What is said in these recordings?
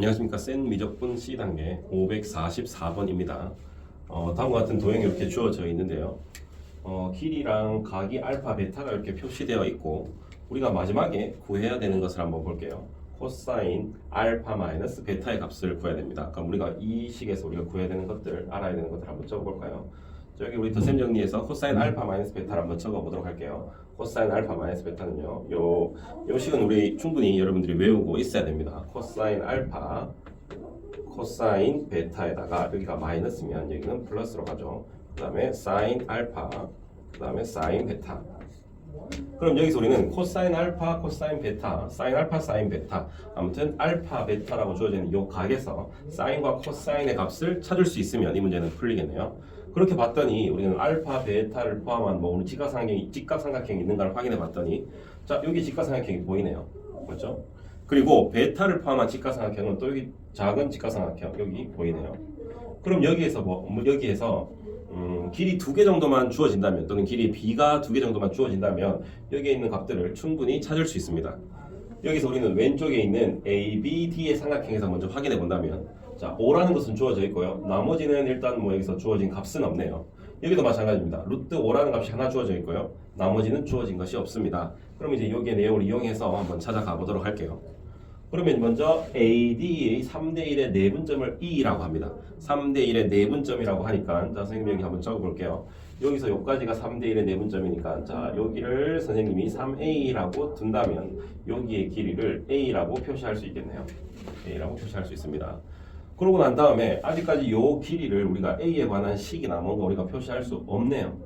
안녕하십니까 센 미적분 C 단계 544번입니다. 어, 다음과 같은 도형이 이렇게 주어져 있는데요. 어, 길이랑 각이 알파 베타가 이렇게 표시되어 있고 우리가 마지막에 구해야 되는 것을 한번 볼게요. 코사인 알파 마이너스 베타의 값을 구해야 됩니다. 그럼 우리가 이 식에서 우리가 구해야 되는 것들 알아야 되는 것들 한번 적어볼까요? 자, 여기 우리 더셈 정리해서 코사인 알파 마이너스 베타를 한번 적어보도록 할게요. 코사인 알파 마이너스 베타는요. 요, 요 식은 우리 충분히 여러분들이 외우고 있어야 됩니다. 코사인 알파 코사인 베타에다가 여기가 마이너스면 여기는 플러스로 가죠. 그 다음에 사인 알파 그 다음에 사인 베타 그럼 여기서 우리는 코사인 알파, 코사인 베타, 사인 알파, 사인 베타 아무튼 알파, 베타라고 주어지는 이 각에서 사인과 코사인의 값을 찾을 수 있으면 이 문제는 풀리겠네요. 그렇게 봤더니 우리는 알파, 베타를 포함한 뭐 우리 직각삼각형이 직각삼각형이 있는가를 확인해 봤더니 자 여기 직각삼각형이 보이네요. 그렇죠? 그리고 베타를 포함한 직각삼각형은 또 여기 작은 직각삼각형 여기 보이네요. 그럼 여기에서 뭐뭐 여기에서 음, 길이 두 개 정도만 주어진다면 또는 길이 b가 두 개 정도만 주어진다면 여기에 있는 값들을 충분히 찾을 수 있습니다. 여기서 우리는 왼쪽에 있는 a, b, d의 삼각형에서 먼저 확인해 본다면 자 5라는 것은 주어져 있고요. 나머지는 일단 뭐 여기서 주어진 값은 없네요. 여기도 마찬가지입니다. 루트 5라는 값이 하나 주어져 있고요. 나머지는 주어진 것이 없습니다. 그럼 이제 여기의 내용을 이용해서 한번 찾아가 보도록 할게요. 그러면 먼저 AD의 3대 1의 내분점을 E라고 합니다. 3대 1의 내분점이라고 하니까 자 선생님 여기 한번 적어볼게요. 여기서 여기까지가 3대 1의 내분점이니까 자 여기를 선생님이 3A라고 둔다면 여기의 길이를 A라고 표시할 수 있겠네요. A라고 표시할 수 있습니다. 그러고 난 다음에 아직까지 요 길이를 우리가 A에 관한 식이나 뭔가 우리가 표시할 수 없네요.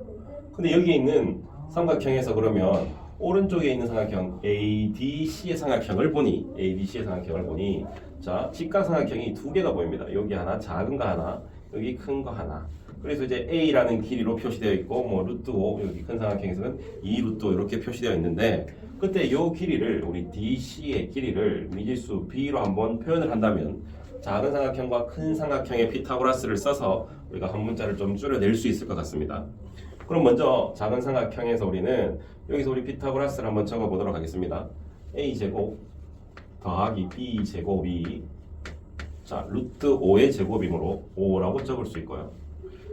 근데 여기에 있는 삼각형에서 그러면 오른쪽에 있는 삼각형 ADC의 삼각형을 보니 ADC의 삼각형을 보니 자 직각삼각형이 두 개가 보입니다. 여기 하나 작은 거 하나 여기 큰 거 하나. 그래서 이제 A라는 길이로 표시되어 있고 뭐 루트 5 여기 큰 삼각형에서는 2 루트 5 이렇게 표시되어 있는데 그때 요 길이를 우리 DC의 길이를 미지수 B로 한번 표현을 한다면 작은 삼각형과 큰 삼각형의 피타고라스를 써서 우리가 한 문자를 좀 줄여낼 수 있을 것 같습니다. 그럼 먼저 작은 삼각형에서 우리는 여기서 우리 피타고라스를 한번 적어 보도록 하겠습니다. a 제곱 더하기 b 제곱이 자 루트 5의 제곱이므로 5라고 적을 수 있고요.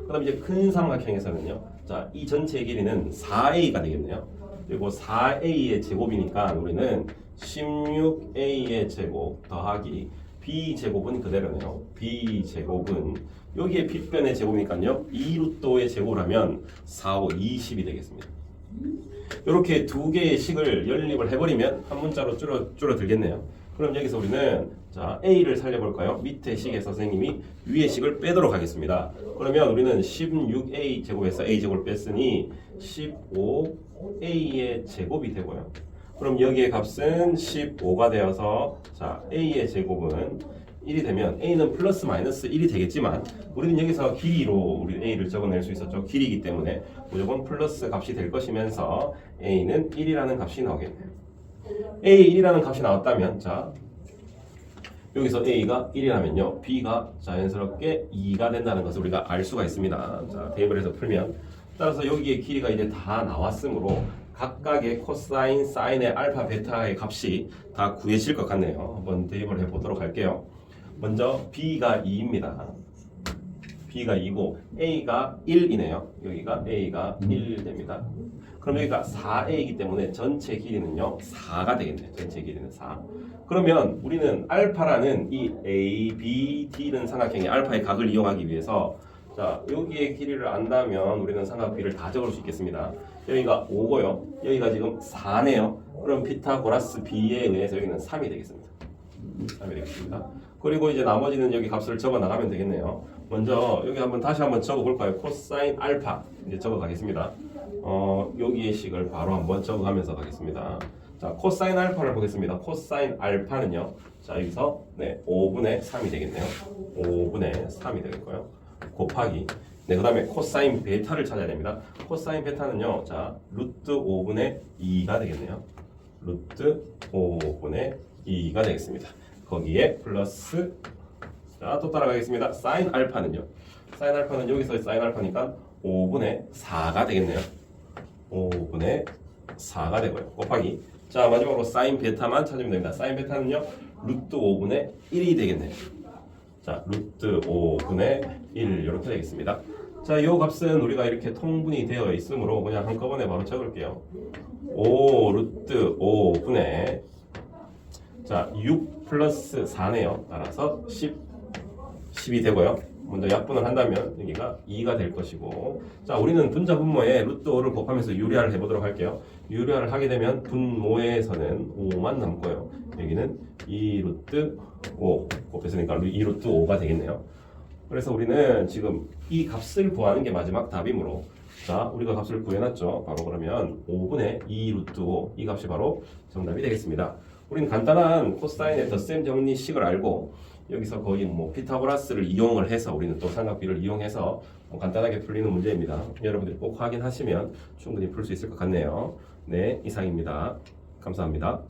그다음 이제 큰 삼각형에서는요. 자 이 전체의 길이는 4a가 되겠네요. 그리고 4a의 제곱이니까 우리는 16a의 제곱 더하기 b 제곱은 그대로네요. b 제곱은 여기에 빗변의 제곱이니까요. 2루트의 제곱하면 4, 5, 20이 되겠습니다. 이렇게 두 개의 식을 연립을 해버리면 한 문자로 줄어 줄어들겠네요. 그럼 여기서 우리는 자 a를 살려볼까요? 밑에 식에서 선생님이 위의 식을 빼도록 하겠습니다. 그러면 우리는 16a 제곱에서 a 제곱을 뺐으니 15a의 제곱이 되고요. 그럼 여기의 값은 15가 되어서 자 a의 제곱은 1이 되면 a는 플러스 마이너스 1이 되겠지만 우리는 여기서 길이로 우리 a를 적어낼 수 있었죠. 길이기 때문에 무조건 플러스 값이 될 것이면서 a는 1이라는 값이 나오겠네요. a 1이라는 값이 나왔다면 자 여기서 a가 1이라면요 b가 자연스럽게 2가 된다는 것을 우리가 알 수가 있습니다. 자 해서 풀면 따라서 여기에 길이가 이제 다 나왔으므로 각각의 코사인, 사인의 알파, 베타의 값이 다 구해질 것 같네요. 한번 대입을 해보도록 할게요. 먼저 b가 2입니다. b가 2고 a가 1이네요. 여기가 a가 1 됩니다. 그럼 여기가 4a이기 때문에 전체 길이는요 4가 되겠네요. 전체 길이는 4. 그러면 우리는 알파라는 이 a, b, d는 삼각형의 알파의 각을 이용하기 위해서 자 여기의 길이를 안다면 우리는 삼각 b를 다 적을 수 있겠습니다. 여기가 5고요. 여기가 지금 4네요. 그럼 피타고라스 b에 의해서 여기는 3이 되겠습니다. 3이 되겠습니다. 그리고 이제 나머지는 여기 값을 적어 나가면 되겠네요. 먼저 여기 한번 다시 한번 적어 볼까요? 코사인 알파 이제 적어 가겠습니다. 어, 여기의 식을 바로 한번 적어 가면서 가겠습니다. 자, 코사인 알파를 보겠습니다. 코사인 알파는요. 자, 여기서 네, 5분의 3이 되겠네요. 5분의 3이 되겠고요. 곱하기 네, 그 다음에 코사인 베타를 찾아야 됩니다. 코사인 베타는요, 자, 루트 5분의 2가 되겠네요. 루트 5분의 2가 되겠습니다. 거기에 플러스, 자, 또 따라가겠습니다. 사인 알파는요. 사인 알파는 여기서 사인 알파니까 5분의 4가 되겠네요. 5분의 4가 되고요. 곱하기. 자, 마지막으로 사인 베타만 찾으면 됩니다. 사인 베타는요, 루트 5분의 1이 되겠네요. 자, 루트 5분의 1 이렇게 되겠습니다. 자, 이 값은 우리가 이렇게 통분이 되어 있으므로 그냥 한꺼번에 바로 적을게요. 5 루트 5분의 자, 6 플러스 4네요. 따라서 10, 10이 되고요. 먼저 약분을 한다면 여기가 2가 될 것이고 자, 우리는 분자 분모에 루트 5를 곱하면서 유리화를 해보도록 할게요. 유리화를 하게 되면 분모에서는 5만 남고요. 여기는 2 루트 5 곱했으니까 2 루트 5가 되겠네요. 그래서 우리는 지금 이 값을 구하는 게 마지막 답이므로 자 우리가 값을 구해놨죠. 바로 그러면 5분의 2 루트 5 이 값이 바로 정답이 되겠습니다. 우리는 간단한 코사인의 덧셈 정리식을 알고 여기서 거의 뭐 피타고라스를 이용을 해서 우리는 또 삼각비를 이용해서 뭐 간단하게 풀리는 문제입니다. 여러분들이 꼭 확인하시면 충분히 풀 수 있을 것 같네요. 네 이상입니다. 감사합니다.